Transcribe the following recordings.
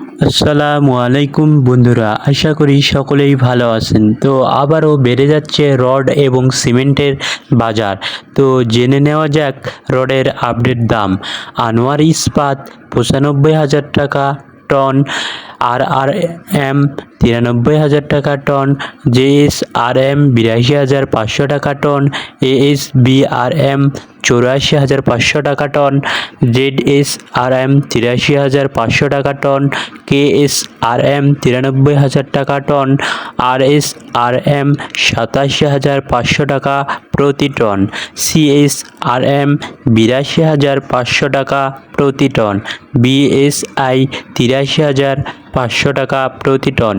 আসসালামু আলাইকুম বন্ধুরা, আশা করি সকলেই ভালো আছেন। তো আবারও বেড়ে যাচ্ছে রড এবং সিমেন্টের বাজার। তো জেনে নেওয়া যাক রডের আপডেট দাম। আনোয়ার ইস্পাত পঁচানব্বই হাজার টাকা টন আর আর এম তিরানব্বই হাজার টাকা টন জেএস আর এম বিরাশি হাজার পাঁচশো টাকা ton A S B R M চৌরাশি হাজার পাঁচশো টাকা ton, Z S R M তিরাশি হাজার পাঁচশো টাকা ton, K S R M তিরানব্বই হাজার টাকা ton, R S R M সাতাশি হাজার পাঁচশো টাকা প্রতি টন সিএস আর এম বিরাশি হাজার পাঁচশো টাকা প্রতি টন বিএসআই তিরাশি হাজার পাঁচশো টাকা প্রতি টন।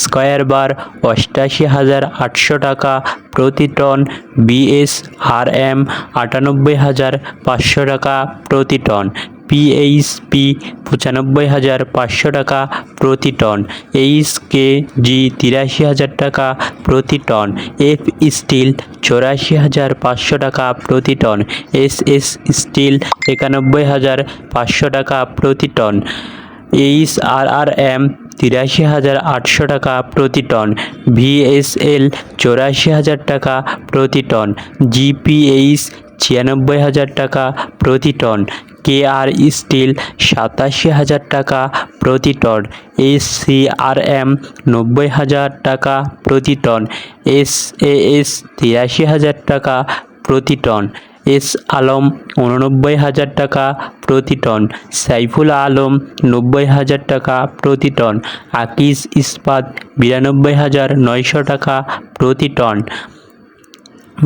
স্কয়ার বার অষ্টাশি হাজার আটশো টাকা প্রতি টন। বিএস আর এম আটানব্বই হাজার পাঁচশো টাকা প্রতি টন। পিএইচপি পঁচানব্বই হাজার পাঁচশো টাকা প্রতি টন। এইচ কে জি তিরাশি হাজার টাকা প্রতি টন। এফ স্টিল চৌরাশি হাজার পাঁচশো টাকা প্রতি টন। এস এস স্টিল একানব্বই হাজার পাঁচশো টাকা প্রতি ton. H R R M তিরাশি হাজার আটশো টাকা প্রতি টন ভিএসএল চৌরাশি হাজার টাকা প্রতি টন জিপিএইচ ছিয়ানব্বই হাজার টাকা প্রতি টন, কে আর স্টিল সাতাশি হাজার টাকা প্রতি ton, S C R M নব্বই হাজার টাকা প্রতি টন, এস এস তিরাশি হাজার টাকা প্রতি টন। এস আলম উননব্বই হাজার টাকা প্রতি টন, সাইফুল আলম নব্বই হাজার টাকা প্রতি টন আকিস ইস্পাত বিরানব্বই হাজার নয়শো টাকা প্রতি টন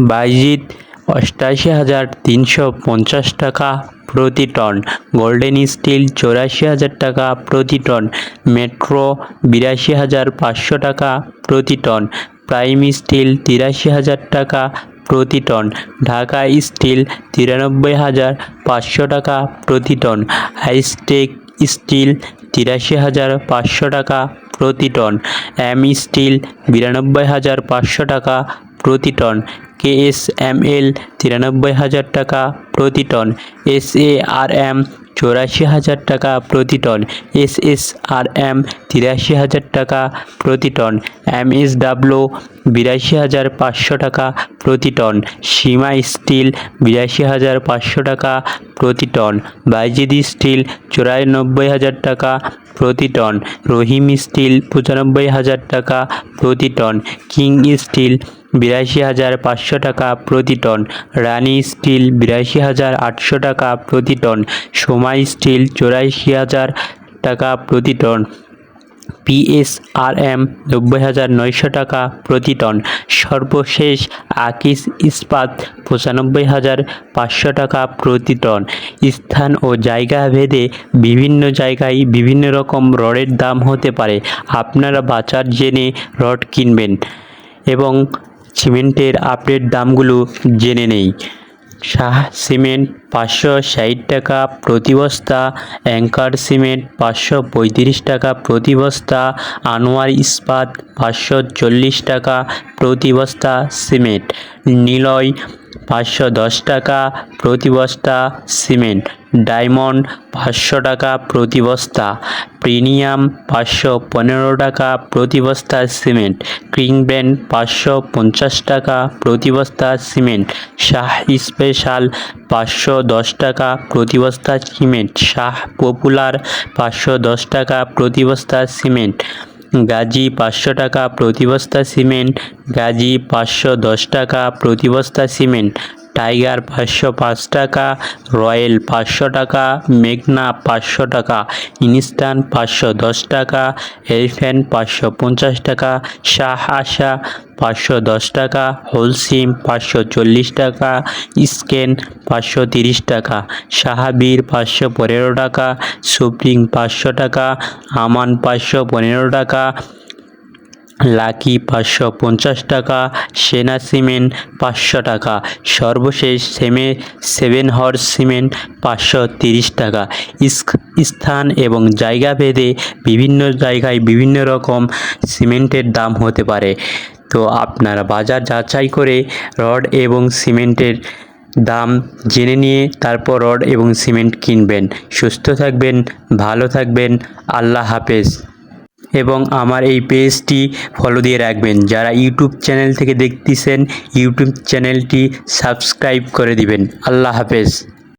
বাইজিৎ অষ্টাশি হাজার তিনশো পঞ্চাশ টাকা প্রতি টন, গোল্ডেন স্টিল চৌরাশি হাজার টাকা প্রতি টন, মেট্রো বিরাশি হাজার পাঁচশো টাকা প্রতি টন, প্রাইম স্টিল তিরাশি হাজার টাকা প্রতি টন। ঢাকা স্টিল তিরানব্বই হাজার পাঁচশো টাকা প্রতি টন। হাইস্টেক স্টিল তিরাশি হাজার পাঁচশো টাকা প্রতি টন। এম স্টিল বিরানব্বই হাজার পাঁচশো টাকা প্রতি ton. K S M L তিরানব্বই হাজার টাকা প্রতি ton. S A R M চৌরাশি হাজার টাকা প্রতি ton. S S R M তিরাশি হাজার টাকা প্রতি টন। এম এস ডাব্লু বিরাশি হাজার পাঁচশো টাকা প্রতি টন। সীমা স্টিল বিরাশি হাজার পাঁচশো টাকা প্রতি টন। বাইজিদি স্টিল চুরানব্বই হাজার টাকা প্রতি টন। রহিম স্টিল পঁচানব্বই হাজার টাকা প্রতি টন। কিং স্টিল বিরাশি হাজার পাঁচশো টাকা প্রতি টন। রানী স্টিল বিরাশি হাজার আটশো টাকা প্রতি টন। সোমাই স্টিল চৌরাশি হাজার টাকা প্রতি টন। পিএসআরএম নব্বই হাজার নয়শো টাকা প্রতি টন। সর্বশেষ আকিস ইস্পাত পঁচানব্বই হাজার পাঁচশো টাকা প্রতি টন। স্থান ও জায়গা ভেদে বিভিন্ন জায়গায় বিভিন্ন রকম রডের দাম হতে পারে। আপনারা বাজার জেনে রড কিনবেন এবং সিমেন্টের আপডেট দামগুলো জেনে নেই। শাহ সিমেন্ট পাঁচশো ষাট টাকা প্রতি বস্তা, অ্যাঙ্কার সিমেন্ট পাঁচশো পঁয়ত্রিশ টাকা প্রতি বস্তা, আনোয়ার ইস্পাত পাঁচশো চল্লিশ টাকা প্রতি বস্তা সিমেন্ট, নিলয় পাঁচশো দশ টাকা প্রতি বস্তা সিমেন্ট, ডায়মন্ড পাঁচশো টাকা প্রতি বস্তা, প্রিমিয়াম পাঁচশো পনেরো টাকা প্রতি বস্তা সিমেন্ট ব্র্যান্ড পাঁচশো পঞ্চাশ টাকা প্রতি বস্তা সিমেন্ট, শাহ স্পেশাল পাঁচশো দশ টাকা প্রতি বস্তা সিমেন্ট, শাহ পপুলার পাঁচশো দশ টাকা প্রতি বস্তা সিমেন্ট। গাজী পাঁচশো টাকা প্রতি বস্তা সিমেন্ট গাজী পাঁচশো দশ টাকা প্রতি বস্তা সিমেন্ট। টাইগার পাঁচশো পাঁচ টাকা রয়্যাল পাঁচশো টাকা, মেঘনা পাঁচশো টাকা ইনস্ট্যান্ট পাঁচশো দশ টাকা, এলিফ্যান্ট পাঁচশো পঞ্চাশ টাকা, শাহ আশা পাঁচশো দশ টাকা, হোলসিম পাঁচশো চল্লিশ টাকা স্কেন পাঁচশো তিরিশ টাকা, সাহাবীর পাঁচশো পনেরো টাকা, সুপ্রিম পাঁচশো টাকা, আমান পাঁচশো পনেরো টাকা লাকি পাঁচশো পঞ্চাশ টাকা, সেনা সিমেন্ট পাঁচশো টাকা, সর্বশেষ সেমে সেভেন হর্স সিমেন্ট পাঁচশো তিরিশ টাকা। স্থান এবং জায়গা ভেদে বিভিন্ন জায়গায় বিভিন্ন রকম সিমেন্টের দাম হতে পারে। তো আপনারা বাজার যাচাই করে রড এবং সিমেন্টের দাম জেনে নিয়ে তারপর রড এবং সিমেন্ট কিনবেন। সুস্থ থাকবেন, ভালো থাকবেন, আল্লাহ হাফেজ। এবং আমার এই পেজটি ফলো দিয়ে রাখবেন। যারা ইউটিউব চ্যানেল থেকে দেখতেছেন ইউটিউব চ্যানেলটি সাবস্ক্রাইব করে দিবেন। আল্লাহ হাফেজ।